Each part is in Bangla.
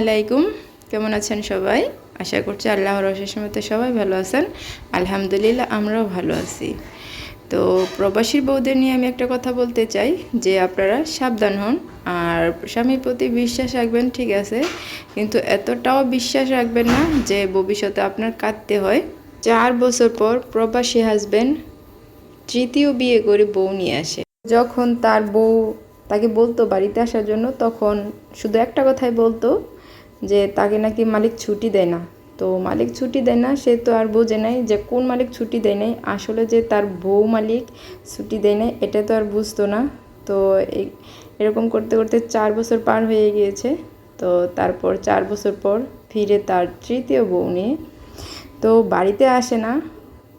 আলাইকুম। কেমন আছেন সবাই? আশা করছি আল্লাহর মতো সবাই ভালো আছেন। আলহামদুলিল্লাহ, আমরাও ভালো আছি। তো প্রবাসীর বউদের নিয়ে আমি একটা কথা বলতে চাই, যে আপনারা সাবধান হন। আর স্বামীর প্রতি বিশ্বাস রাখবেন, ঠিক আছে? কিন্তু এতটাও বিশ্বাস রাখবেন না যে ভবিষ্যতে আপনার কাঁদতে হয়। চার বছর পর প্রবাসী হাজবেন্ড তৃতীয় বিয়ে করে বউ নিয়ে আসে। যখন তার বউ তাকে বলতো বাড়িতে আসার জন্য, তখন শুধু একটা কথাই বলতো যে তাকে নাকি মালিক ছুটি দেয় না। তো মালিক ছুটি দেয় না, সে তো আর বোঝে নাই যে কোন মালিক ছুটি দেয় নাই। আসলে যে তার বউ মালিক ছুটি দেয় নাই, এটা তো আর বুঝতো না। তো এরকম করতে করতে চার বছর পার হয়ে গিয়েছে। তো তারপর চার বছর পর ফিরে তার তৃতীয় বউ নিয়ে। তো বাড়িতে আসে না,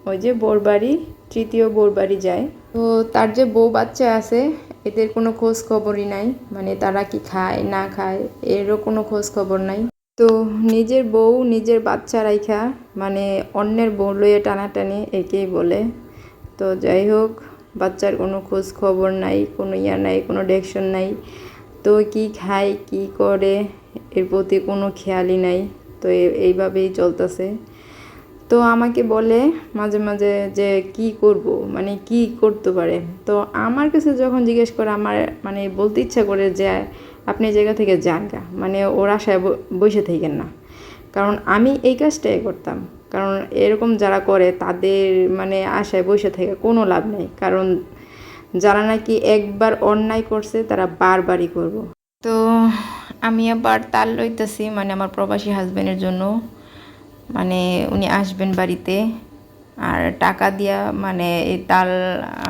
ওই যে বোর বাড়ি তৃতীয় বোর বাড়ি যায়। তো তার যে বউ বাচ্চা আছে এদের কোনো খোঁজ খবরই নাই। মানে তারা কি খায়, না খায়, এরও কোনো খোঁজ খবর নাই। তো নিজের বউ, নিজের বাচ্চা রাইখা মানে অন্যের বউ লইয়ে টানাটানি একেই বলে। তো যাই হোক, বাচ্চার কোনো খোঁজ খবর নাই, কোনো ইয়া নাই, কোনো ডেকশন নাই। তো কি খায়, কি করে, এর প্রতি কোনো খেয়ালই নাই। তো এইভাবেই চলতেছে। তো আমাকে বলে মাঝে মাঝে যে, কি করব? মানে কি করতে পারে? তো আমার কাছে যখন জিজ্ঞেস করে, আমার মানে বলতে ইচ্ছা করে যে, আপনি জায়গা থেকে যান গা। মানে ওর আশায় বসে থাকেন না। কারণ আমি এই কাজটাই করতাম। কারণ এরকম যারা করে, তাদের মানে আশায় বসে থেকে, কোনো লাভ নেই। কারণ যারা নাকি একবার অন্যায় করছে, তারা বারবারই করব। তো আমি আবার তাল লইতেছি মানে আমার প্রবাসী হাজব্যান্ডের জন্য। মানে উনি আসবেন বাড়িতে আর টাকা দিয়া মানে এই তাল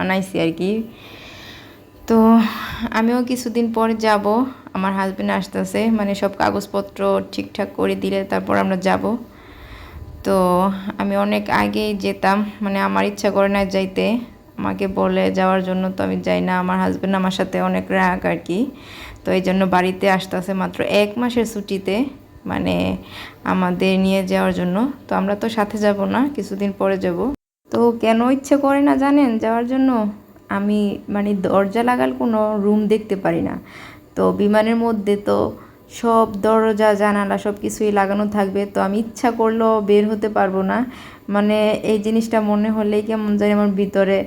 আনাইছি আর কি। তো আমিও কিছুদিন পর যাব, আমার হাজবেন্ড আসতেছে মানে সব কাগজপত্র ঠিকঠাক করে দিলে তারপর আমরা যাব। তো আমি অনেক আগেই যেতাম মানে আমার ইচ্ছা করে না যাইতে, আমাকে বলে যাওয়ার জন্য তো আমি যাই না, আমার হাজবেন্ড আমার সাথে অনেক রাগ আর কি। তো এই জন্য বাড়িতে আসতেছে মাত্র এক মাসের ছুটিতে। মানে আমাদের নিয়ে যাওয়ার জন্য। তো আমরা তো সাথে যাব না, কিছুদিন পরে যাব। তো কেন ইচ্ছে করে না জানেন? যাওয়ার জন্য আমি মানে দরজা লাগাল কোনো রুম দেখতে পারি না। তো বিমানের মধ্যে তো সব দরজা, জানালা সব কিছুই লাগানো থাকবে। তো আমি ইচ্ছা করলেও বের হতে পারব না। মানে এই জিনিসটা মনে হলেই কেমন জানি আমার ভিতরে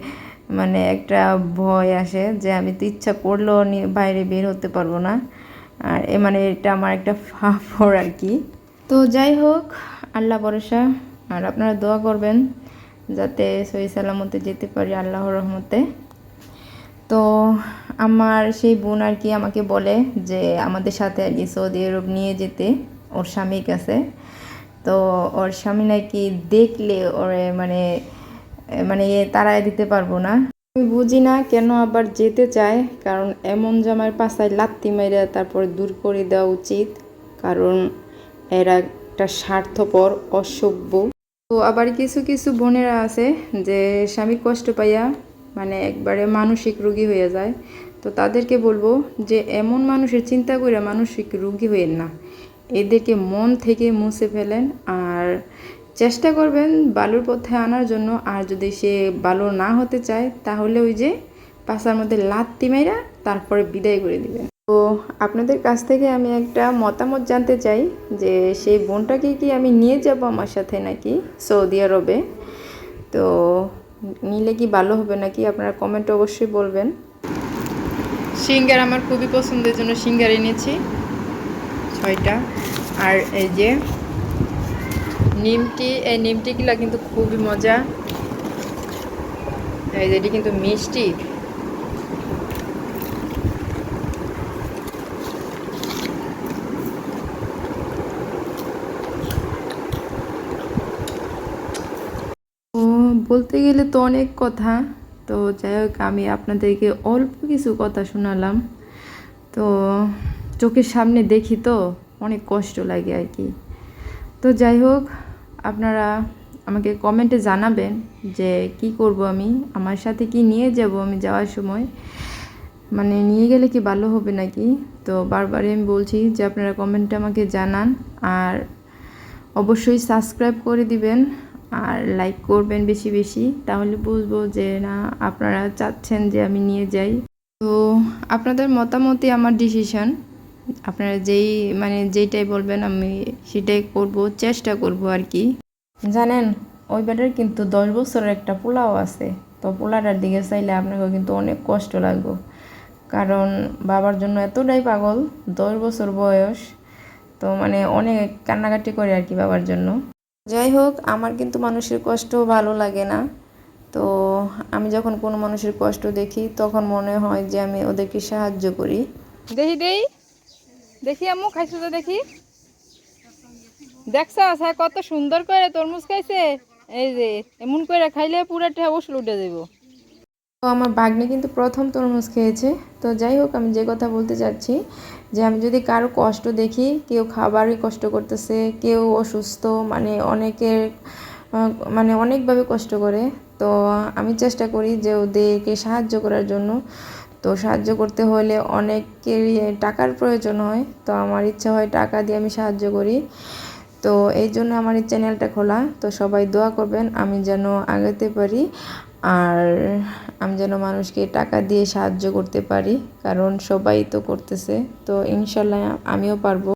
মানে একটা ভয় আসে যে আমি তো ইচ্ছা করলেও বাইরে বের হতে পারব না। আর এ মানে এটা আমার একটা ফাফর আর কি। তো যাই হোক, আল্লাহ ভরসা। আর আপনারা দোয়া করবেন যাতে সহি সালামতে যেতে পারি আল্লাহর রহমতে। তো আমার সেই বোন আর কি আমাকে বলে যে আমাদের সাথে আর কি সৌদি আরব নিয়ে যেতে, ওর স্বামীর কাছে তো ওর স্বামী নাকি দেখলে ওরে মানে মানে তাড়ায় দিতে পারব না। আমি বুঝি না কেন আবার যেতে চায়, কারণ এমন জামার পাশায় লাত্তি মেরে তারপর দূর করে দেওয়া উচিত, কারণ এরা একটা স্বার্থপর, অসভ্য। তো আবার কিছু কিছু বোনেরা আছে যে স্বামী কষ্ট পাইয়া মানে একবারে মানসিক রোগী হয়ে যায়। তো তাদেরকে বলব যে এমন মানুষের চিন্তা করে মানসিক রোগী হইয়েন না। এদেরকে মন থেকে মুছে ফেলেন আর চেষ্টা করবেন বালুর পথে আনার জন্য। আর যদি সে বালু না হতে চায়, তাহলে ওই যে পাশার মধ্যে লাত্তি মেরা তারপরে বিদায় করে দিবেন। তো আপনাদের কাছ থেকে আমি একটা মতামত জানতে চাই যে, সেই বোনটাকে কি আমি নিয়ে যাব আমার সাথে নাকি সৌদি আরবে? তো নিলে কি ভালো হবে নাকি আপনারা কমেন্ট অবশ্যই বলবেন। সিঙ্গার আমার খুবই পছন্দের জন্য সিঙ্গার এনেছি, ছয়টা। আর এই যে নিমটি এই নিমটিগুলো কিন্তু খুবই মজা। এই যে, এটি কিন্তু মিষ্টি। বলতে গেলে তো অনেক কথা। তো যাই হোক, আমি আপনাদেরকে অল্প কিছু কথা শোনালাম। তো চোখের সামনে দেখি তো, অনেক কষ্ট লাগে আর কি। তো যাই হোক আপনারা আমাকে কমেন্টে জানাবেন যে কি করব আমি, আমার সাথে কি নিয়ে যাব আমি যাওয়ার সময়। মানে নিয়ে গেলে কি ভালো হবে নাকি? তো বারবারই আমি বলছি যে আপনারা কমেন্টে আমাকে জানান আর অবশ্যই সাবস্ক্রাইব করে দিবেন আর লাইক করবেন বেশি বেশি, তাহলে বুঝব যে না, আপনারা চাচ্ছেন যে আমি নিয়ে যাই। তো আপনাদের মতামতই আমার ডিসিশন আপনারা যেই মানে যেইটাই বলবেন, আমি সেটাই করব, চেষ্টা করব আর কি। জানেন, ওই বেটার কিন্তু দশ বছরের একটা পোলাও আছে। তো পোলাটার দিকে চাইলে আপনাকে কিন্তু অনেক কষ্ট লাগবে। কারণ বাবার জন্য এতটাই পাগল, দশ বছর বয়স। তো মানে অনেক কান্নাকাটি করে আর কি বাবার জন্য। যাই হোক, আমার কিন্তু মানুষের কষ্ট ভালো লাগে না। তো আমি যখন কোনো মানুষের কষ্ট দেখি, তখন মনে হয় যে আমি ওদেরকে সাহায্য করি। দেখি দেই দেখি আম্মু, খাইছো তো দেখি। দেখছ হ্যাঁ কত সুন্দর করে তরমুজ খাইছে। এই যে, এমন করে খাইলে পুরাটা ওষুধ উঠে দেবো তো আমার বাগ্নি কিন্তু প্রথম তরমুজ খেয়েছে। তো যাই হোক, আমি যে কথা বলতে চাচ্ছি যে আমি যদি কারও কষ্ট দেখি, কেউ খাবারই কষ্ট করতেছে, কেউ অসুস্থ মানে অনেকের মানে অনেকভাবে কষ্ট করে, তো আমি চেষ্টা করি যে ওদেরকে সাহায্য করার জন্য। তো সাহায্য করতে হলে অনেকেরই টাকার প্রয়োজন হয়। তো আমার ইচ্ছা হয় টাকা দিয়ে আমি সাহায্য করি। তো এই জন্য আমার এই চ্যানেলটা খোলা। তো সবাই দোয়া করবেন, আমি যেন আগাতে পারি আর আমি যেন মানুষকে টাকা দিয়ে সাহায্য করতে পারি, কারণ সবাই তো করতেছে। তো ইনশাল্লাহ আমিও পারব।